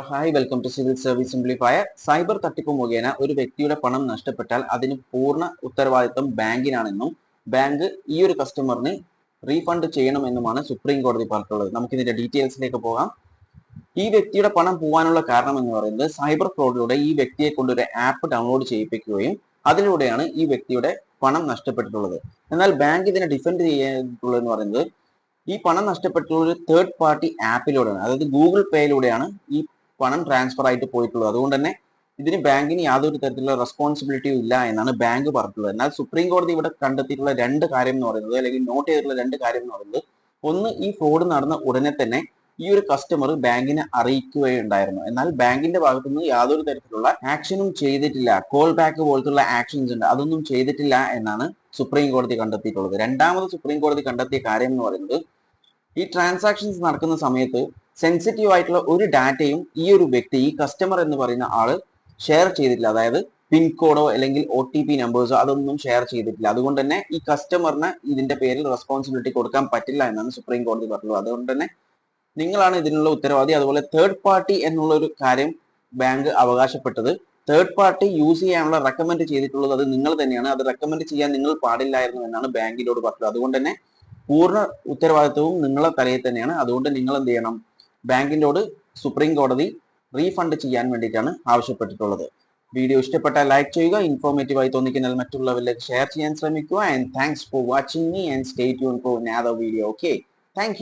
Hello hi welcome to civil service simplifier cyber തട്ടിപ്പ് മുഖേന ഒരു വ്യക്തിയുടെ പണം നഷ്ടപ്പെട്ടാൽ അതിന് പൂർണ ഉത്തരവാദിത്വം ബാങ്കിനാണെന്നും ബാങ്ക് ഈ ഒരു കസ്റ്റമറിന് റീഫണ്ട് ചെയ്യണമെന്നുമാണ് സുപ്രീം കോടതി പറഞ്ഞിട്ടുള്ളത്. നമുക്ക് ഇതിന്റെ ഡീറ്റെയിൽസിലേക്ക് പോകാം. ഈ വ്യക്തിയുടെ പണം പോകാനുള്ള കാരണം എന്ന് പറയുന്നത് സൈബർ ഫ്രോഡിലൂടെ ഈ വ്യക്തിയെ കൊണ്ട് ഒരു ആപ്പ് ഡൗൺലോഡ് ചെയ്യിപ്പിക്കുകയും അതിലൂടെയാണ് ഈ വ്യക്തിയുടെ പണം നഷ്ടപ്പെട്ടിട്ടുള്ളത്. എന്നാൽ ബാങ്ക് ഇതിനെ ഡിഫെൻഡ് ചെയ്യുന്നുള്ളതെന്ന് പറയുന്നത് ഈ പണം നഷ്ടപ്പെട്ടുള്ള ഒരു തേർഡ് പാർട്ടി ആപ്പിലൂടെയാണ് അതായത് ഗൂഗിൾ പേയിലൂടെയാണ് ഈ പണം ട്രാൻസ്ഫർ ആയിട്ട് പോയിട്ടുള്ളത്. അതുകൊണ്ട് തന്നെ ഇതിന് ബാങ്കിന് യാതൊരു തരത്തിലുള്ള റെസ്പോൺസിബിലിറ്റിയും ഇല്ല എന്നാണ് ബാങ്ക് പറഞ്ഞിട്ടുള്ളത്. എന്നാൽ സുപ്രീം കോടതി ഇവിടെ കണ്ടെത്തിയിട്ടുള്ള രണ്ട് കാര്യം എന്ന് പറയുന്നത് അല്ലെങ്കിൽ നോട്ട് ചെയ്തിട്ടുള്ള രണ്ട് കാര്യം എന്ന് പറയുന്നത് ഒന്ന് ഈ ഫ്രോഡ് നടന്ന ഉടനെ തന്നെ ഈ ഒരു കസ്റ്റമർ ബാങ്കിനെ അറിയിക്കുകയുണ്ടായിരുന്നു. എന്നാൽ ബാങ്കിന്റെ ഭാഗത്തുനിന്ന് യാതൊരു തരത്തിലുള്ള ആക്ഷനും ചെയ്തിട്ടില്ല. കോൾ ബാക്ക് പോലത്തുള്ള ആക്ഷൻസ് ഉണ്ട്. അതൊന്നും ചെയ്തിട്ടില്ല എന്നാണ് സുപ്രീം കോടതി കണ്ടെത്തിയിട്ടുള്ളത്. രണ്ടാമത് സുപ്രീം കോടതി കണ്ടെത്തിയ കാര്യം എന്ന് പറയുന്നത് ഈ ട്രാൻസാക്ഷൻസ് നടക്കുന്ന സമയത്ത് സെൻസിറ്റീവ് ആയിട്ടുള്ള ഒരു ഡാറ്റയും ഈ ഒരു വ്യക്തി ഈ കസ്റ്റമർ എന്ന് പറയുന്ന ആൾ ഷെയർ ചെയ്തിട്ടില്ല. അതായത് പിൻകോഡോ അല്ലെങ്കിൽ ഒ ടി പി നമ്പേഴ്സോ അതൊന്നും ഷെയർ ചെയ്തിട്ടില്ല. അതുകൊണ്ട് തന്നെ ഈ കസ്റ്റമറിന് ഇതിന്റെ പേരിൽ റെസ്പോൺസിബിലിറ്റി കൊടുക്കാൻ പറ്റില്ല എന്നാണ് സുപ്രീം കോടതി പറഞ്ഞത്. അതുകൊണ്ട് തന്നെ നിങ്ങളാണ് ഇതിനുള്ള ഉത്തരവാദി. അതുപോലെ തേർഡ് പാർട്ടി എന്നുള്ള ഒരു കാര്യം ബാങ്ക് അവകാശപ്പെട്ടത്. തേർഡ് പാർട്ടി യൂസ് ചെയ്യാനുള്ള റെക്കമെൻഡ് ചെയ്തിട്ടുള്ളത് അത് നിങ്ങൾ തന്നെയാണ്. അത് റെക്കമെൻഡ് ചെയ്യാൻ നിങ്ങൾ പാടില്ലായിരുന്നു എന്നാണ് ബാങ്കിനോട് പറഞ്ഞത്. അതുകൊണ്ട് തന്നെ പൂർണ ഉത്തരവാദിത്വവും നിങ്ങളെ തലയിൽ തന്നെയാണ്. അതുകൊണ്ട് നിങ്ങൾ എന്ത് ചെയ്യണം? ബാങ്കിനോട് സുപ്രീം കോടതി റീഫണ്ട് ചെയ്യാൻ വേണ്ടിയിട്ടാണ് ആവശ്യപ്പെട്ടിട്ടുള്ളത്. വീഡിയോ ഇഷ്ടപ്പെട്ടാൽ ലൈക്ക് ചെയ്യുക ഇൻഫോർമേറ്റീവായി തോന്നിക്കുന്നതിൽ മറ്റുള്ളവരിലേക്ക് ഷെയർ ചെയ്യാൻ ശ്രമിക്കുക. And thanks for watching me and stay tune for another video okay thank